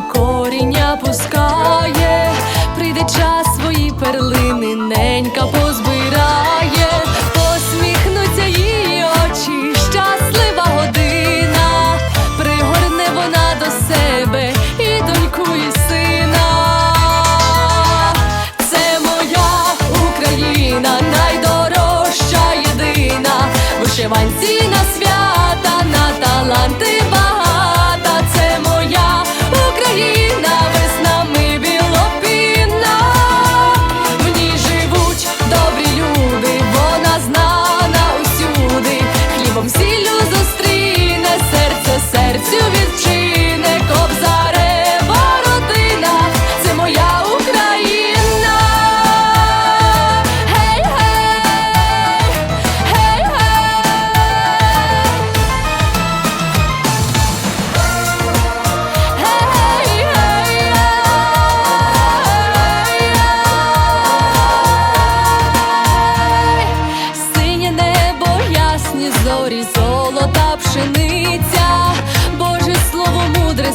вітрами коріння пускає, прийде час свої перлини, ненька позбирає, посміхнуться її очі, щаслива година, пригорне вона до себе і доньку, і сина. Це моя Україна, найдорожча єдина, вишиванці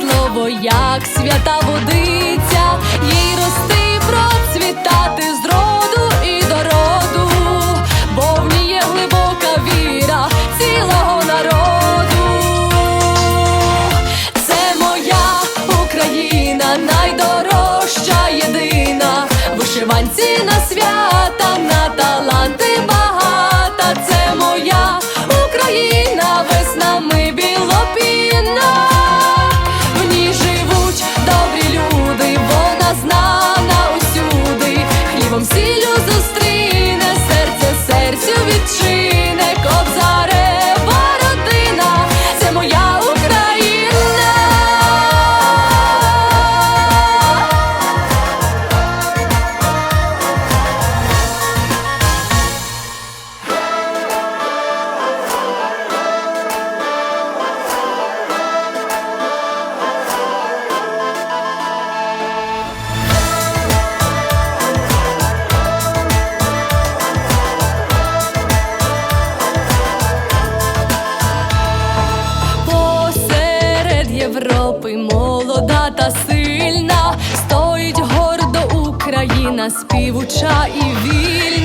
слово, як свята водиця, їй рости, процвітати з роду і до роду, бо в ній є глибока віра цілого народу. Це моя Україна, найдорожча єдина, вишиванці на свята, молода та сильна, стоїть гордо Україна, співуча і вільна.